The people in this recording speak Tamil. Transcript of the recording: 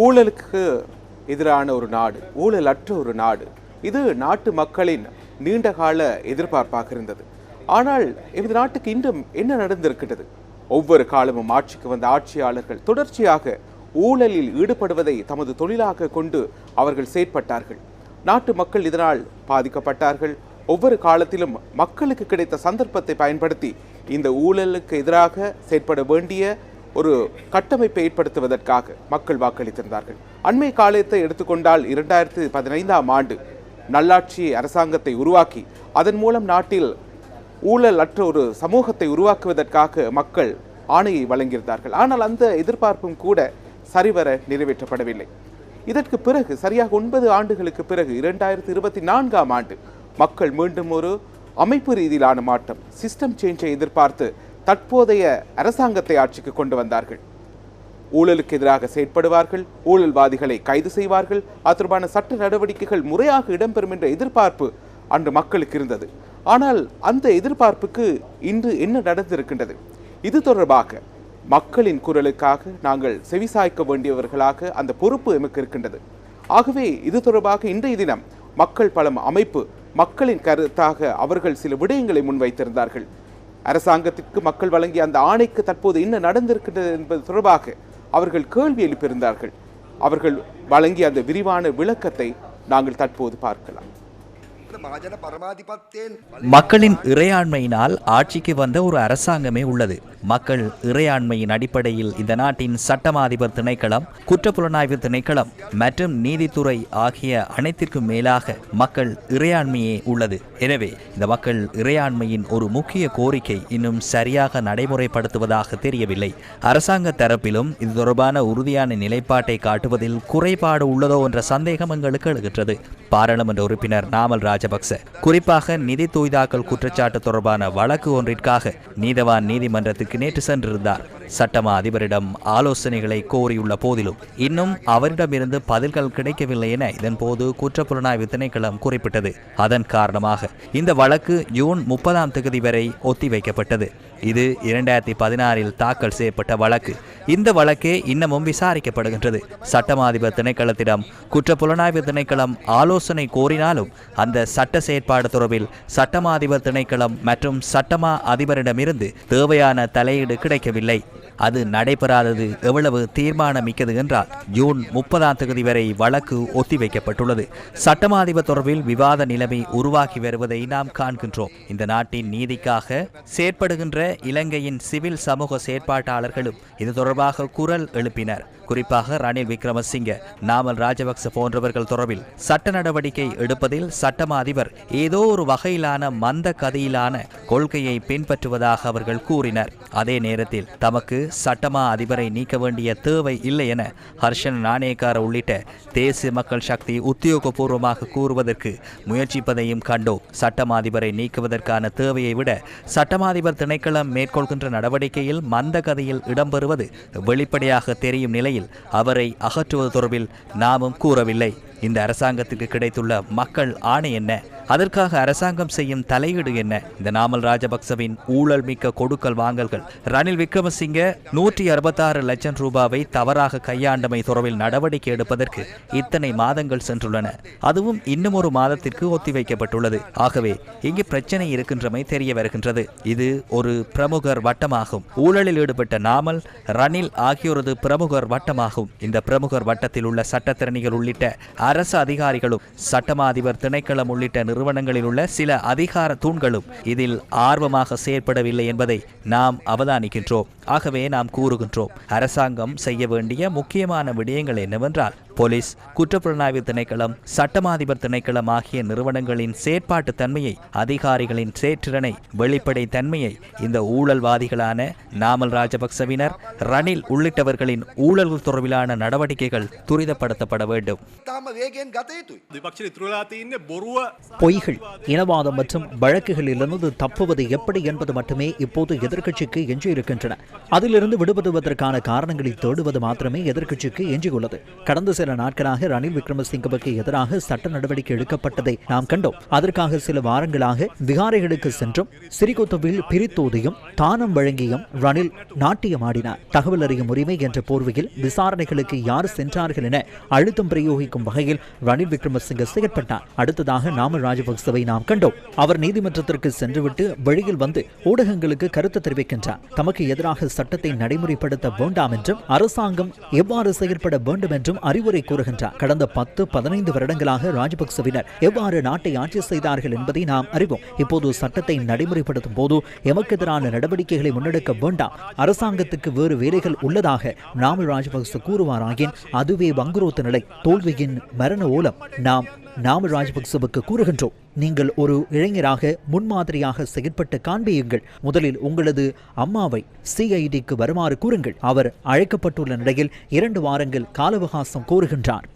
ஊழலுக்கு எதிரான ஒரு நாடு ஊழலற்ற ஒரு நாடு. இது நாட்டு மக்களின் நீண்டகால எதிர்பார்ப்பாக இருந்தது. ஆனால் எமது நாட்டுக்கு இன்றும் என்ன நடந்திருக்கிறது ஒவ்வொரு காலமும் ஆட்சிக்கு வந்த ஆட்சியாளர்கள் தொடர்ச்சியாக ஊழலில் ஈடுபடுவதை தமது தொழிலாக கொண்டு அவர்கள் செயற்பட்டார்கள். நாட்டு மக்கள் இதனால் பாதிக்கப்பட்டார்கள். ஒவ்வொரு காலத்திலும் மக்களுக்கு கிடைத்த சந்தர்ப்பத்தை பயன்படுத்தி இந்த ஊழலுக்கு எதிராக செயற்பட வேண்டிய ஒரு கட்டமைப்பை ஏற்படுத்துவதற்காக மக்கள் வாக்களித்திருந்தார்கள். அண்மை காலத்தை எடுத்துக்கொண்டால் இரண்டாயிரத்து பதினைந்தாம் ஆண்டு நல்லாட்சி அரசாங்கத்தை உருவாக்கி அதன் மூலம் நாட்டில் ஊழல் அற்ற ஒரு சமூகத்தை உருவாக்குவதற்காக மக்கள் ஆணையை வழங்கியிருந்தார்கள். ஆனால் அந்த எதிர்பார்ப்பும் கூட சரிவர நிறைவேற்றப்படவில்லை. இதற்கு பிறகு சரியாக ஒன்பது ஆண்டுகளுக்கு பிறகு இரண்டாயிரத்தி இருபத்தி நான்காம் ஆண்டு மக்கள் மீண்டும் ஒரு அமைப்பு ரீதியிலான மாற்றம் சிஸ்டம் சேஞ்சை எதிர்பார்த்து தற்போதைய அரசாங்கத்தை ஆட்சிக்கு கொண்டு வந்தார்கள். ஊழலுக்கு எதிராக செயற்படுவார்கள் ஊழல்வாதிகளை கைது செய்வார்கள். அது தொடர்பான சட்ட நடவடிக்கைகள் முறையாக இடம்பெறும் என்ற எதிர்பார்ப்பு அன்று மக்களுக்கு இருந்தது. ஆனால் அந்த எதிர்பார்ப்புக்கு இன்று என்ன நடந்திருக்கின்றது? இது தொடர்பாக மக்களின் குரலுக்காக நாங்கள் செவிசாய்க்க வேண்டியவர்களாக அந்த பொறுப்பு எமக்கு இருக்கின்றது. ஆகவே இது தொடர்பாக இன்றைய தினம் மக்கள் பலம் அமைப்பு மக்களின் கருத்தாக அவர்கள் சில விடயங்களை முன்வைத்திருந்தார்கள். அரசாங்கத்திற்கு மக்கள் வழங்கிய அந்த ஆணைக்கு தற்போது என்ன நடந்திருக்கின்றது என்பது தொடர்பாக அவர்கள் கேள்வி எழுப்பியிருந்தார்கள். அவர்கள் வழங்கிய அந்த விரிவான விளக்கத்தை நாங்கள் தற்போது பார்க்கலாம். மக்களின் இறையாண்மையினால் ஆட்சிக்கு வந்த ஒரு அரசாங்கமே உள்ளது. மக்கள் இறையாண்மையின் அடிப்படையில் இந்த நாட்டின் சட்டமாதிபர் திணைக்களம் குற்றப்புலனாய்வு திணைக்களம் மற்றும் நீதித்துறை ஆகிய அனைத்திற்கும் மேலாக மக்கள் இறையாண்மையே உள்ளது. எனவே இந்த மக்கள் இறையாண்மையின் ஒரு முக்கிய கோரிக்கை இன்னும் சரியாக நடைமுறைப்படுத்துவதாக தெரியவில்லை. அரசாங்க தரப்பிலும் இது தொடர்பான உறுதியான நிலைப்பாட்டை காட்டுவதில் குறைபாடு உள்ளதோ என்ற சந்தேகம் எங்களுக்கு எழுகின்றது. பாராளுமன்ற உறுப்பினர் நாமல் ராஜபக்ச குறிப்பாக நிதி தூய்தாக்கல் குற்றச்சாட்டு தொடர்பான வழக்கு ஒன்றிற்காக நீதவான் நீதிமன்றத்துக்கு நேற்று சென்றிருந்தார். சட்டமா அதிபரிடம் ஆலோசனைகளை கோரியுள்ள போதிலும் இன்னும் அவரிடமிருந்து பதில்கள் கிடைக்கவில்லை என இதன்போது குற்றப்புலனாய்வு திணைக்களம் குறிப்பிட்டது. அதன் காரணமாக இந்த வழக்கு ஜூன் முப்பதாம் தேதி வரை ஒத்திவைக்கப்பட்டது. இது இரண்டாயிரத்தி பதினாறில் தாக்கல் செய்யப்பட்ட வழக்கு. இந்த வழக்கே இன்னமும் விசாரிக்கப்படுகின்றது. சட்டமாதிபர் திணைக்களத்திடம் குற்றப்புலனாய்வு திணைக்களம் ஆலோசனை கோரினாலும் அந்த சட்ட செயற்பாடு தொடர்பில் சட்டமாதிபர் திணைக்களம் மற்றும் சட்டமா அதிபரிடமிருந்து தேவையான தலையீடு கிடைக்கவில்லை. அது நடைபெறாதது எவ்வளவு தீர்மானமிக்கது என்றால் ஜூன் முப்பதாம் தேதி வரை வழக்கு ஒத்திவைக்கப்பட்டுள்ளது. சட்டமாதிபர் தொடர்பில் விவாத நிலைமை உருவாகி வருவதை நாம் காண்கின்றோம். இந்த நாட்டின் நீதிக்காக செயற்படுகின்ற இலங்கையின் சிவில் சமூக செயற்பாட்டாளர்களும் இது தொடர்பாக குரல் எழுப்பினர். குறிப்பாக ரணில் விக்ரமசிங்க நாமல் ராஜபக்ச போன்றவர்கள் தொடர்பில் சட்ட நடவடிக்கை எடுப்பதில் சட்டமா அதிபர் ஏதோ ஒரு வகையிலான மந்த கதையிலான கொள்கையை பின்பற்றுவதாக அவர்கள் கூறினர். அதே நேரத்தில் தமக்கு சட்டமா அதிபரை நீக்க வேண்டிய தேவை இல்லை என ஹர்ஷன் நாணயக்கார உள்ளிட்ட தேசிய மக்கள் சக்தி உத்தியோகபூர்வமாக கூறுவதற்கு முயற்சிப்பதையும் கண்டோம் சட்டமாதிபரை நீக்குவதற்கான தேவையை விட சட்டமாதிபர் திணைக்களம் மேற்கொள்கின்ற நடவடிக்கையில் மந்த கதையில் இடம்பெறுவது வெளிப்படையாக தெரியும் நிலையில் அவரை அகற்றுவது தொடர்பில் நாமும் கூறவில்லை. இந்த அரசாங்கத்திற்கு கிடைத்துள்ள மக்கள் ஆணை என்ன? அதற்காக அரசாங்கம் செய்யும் தலையீடு என்ன? இந்த நாமல் ராஜபக்சவின் ஊழல் மிக்க கொடுக்கல் வாங்கல்கள். ரணில் விக்ரமசிங்க நூற்றி அறுபத்தாறு லட்சம் ரூபாவை தவறாக கையாண்டமை தொடர்பில் நடவடிக்கை எடுப்பதற்கு இத்தனை மாதங்கள் சென்றுள்ளன. அதுவும் இன்னும் ஒரு மாதத்திற்கு ஒத்திவைக்கப்பட்டுள்ளது. ஆகவே இங்கு பிரச்சனை இருக்கின்றமை தெரிய வருகின்றது. இது ஒரு பிரமுகர் வட்டமாகும். ஊழலில் ஈடுபட்ட நாமல் ரணில் ஆகியோரது பிரமுகர் வட்டமாகும். இந்த பிரமுகர் வட்டத்தில் உள்ள சட்டத்திறனிகள் உள்ளிட்ட அரசு அதிகாரிகளும் சட்டமா அதிபர் திணைக்களம் உள்ளிட்ட நிறுவனங்களில் உள்ள சில அதிகார தூண்களும் இதில் ஆர்வமாக செயற்படவில்லை என்பதை நாம் அவதானிக்கின்றோம். ஆகவே நாம் கூறுகின்றோம் அரசாங்கம் செய்ய வேண்டிய முக்கியமான விடயங்கள் என்னவென்றால் போலீஸ் குற்றப்புலனாய்வு திணைக்களம் சட்டமா திணைக்களம் ஆகிய நிறுவனங்களின் செயற்பாட்டு தன்மையை அதிகாரிகளின் செயற்றிறனை வெளிப்படை தன்மையை இந்த ஊழல்வாதிகளான நாமல் ராஜபக்சவினர் ரணில் உள்ளிட்டவர்களின் ஊழல் தொடர்பிலான நடவடிக்கைகள் துரிதப்படுத்தப்பட வேண்டும். பொய்கள் இனவாதம் மற்றும் வழக்குகளிலிருந்து தப்புவது எப்படி என்பது மட்டுமே இப்போது எதிர்க்கட்சிக்கு எஞ்சியிருக்கின்றன. அதிலிருந்து விடுபடுவதற்கான காரணங்களை தேடுவது மாத்திரமே எதிர்க்கட்சிக்கு எஞ்சியுள்ளது. கடந்த சில நாட்களாக ரணில் விக்ரமசிங்கவுக்கு எதிராக சட்ட நடவடிக்கை எடுக்கப்பட்டதை நாம் கண்டோம். அதற்காக சில வாரங்களாக விகாரைகளுக்கு சென்றும் சிறிகொத்தவில் பிரித்தோதியும் தானம் வழங்கியும் ரணில் நாட்டியம் ஆடினார். தகவல் அறியும் உரிமை என்ற போர்வையில் விசாரணைகளுக்கு யார் சென்றார்கள் என அழுத்தம் பிரயோகிக்கும் வகையில் ரணில் விக்ரமசிங்க செயற்பட்டார். அடுத்ததாக நாமல் ராஜபக்சவை நாம் கண்டோம். அவர் நீதிமன்றத்திற்கு சென்றுவிட்டு வெளியில் வந்து ஊடகங்களுக்கு கருத்து தெரிவிக்கின்றார். தமக்கு எதிராக சட்டத்தை நடைமுறைப்படுத்த வேண்டாம் என்றும் அரசாங்கம் எவ்வாறு செயற்பட வேண்டும் என்றும் அறிவுரை கூறுகின்றார். கடந்த பத்து பதினைந்து வருடங்களாக ராஜபக்சவினர் எவ்வாறு நாட்டை ஆட்சி செய்தார்கள் என்பதை நாம் அறிவோம். இப்போது சட்டத்தை நடைமுறைப்படுத்தும் போது எமக்கு எதிரான நடவடிக்கைகளை முன்னெடுக்க வேண்டாம். அரசாங்கத்துக்கு வேறு வேலைகள் உள்ளதாக நாமல் ராஜபக்ச கூறுவாராயின் அதுவே வங்குரோத்த நிலை. தோல்வியின் மரண ஓலம். நாம் நாம ராஜபக்சவுக்கு கூறுகின்றோம் நீங்கள் ஒரு இளைஞராக முன்மாதிரியாக செயற்பட்டு காண்பியுங்கள். முதலில் உங்களது அம்மாவை சிஐடிக்கு வருமாறு கூறுங்கள். அவர் அழைக்கப்பட்டுள்ள நிலையில் இரண்டு வாரங்கள் கால அவகாசம் கோருகின்றார்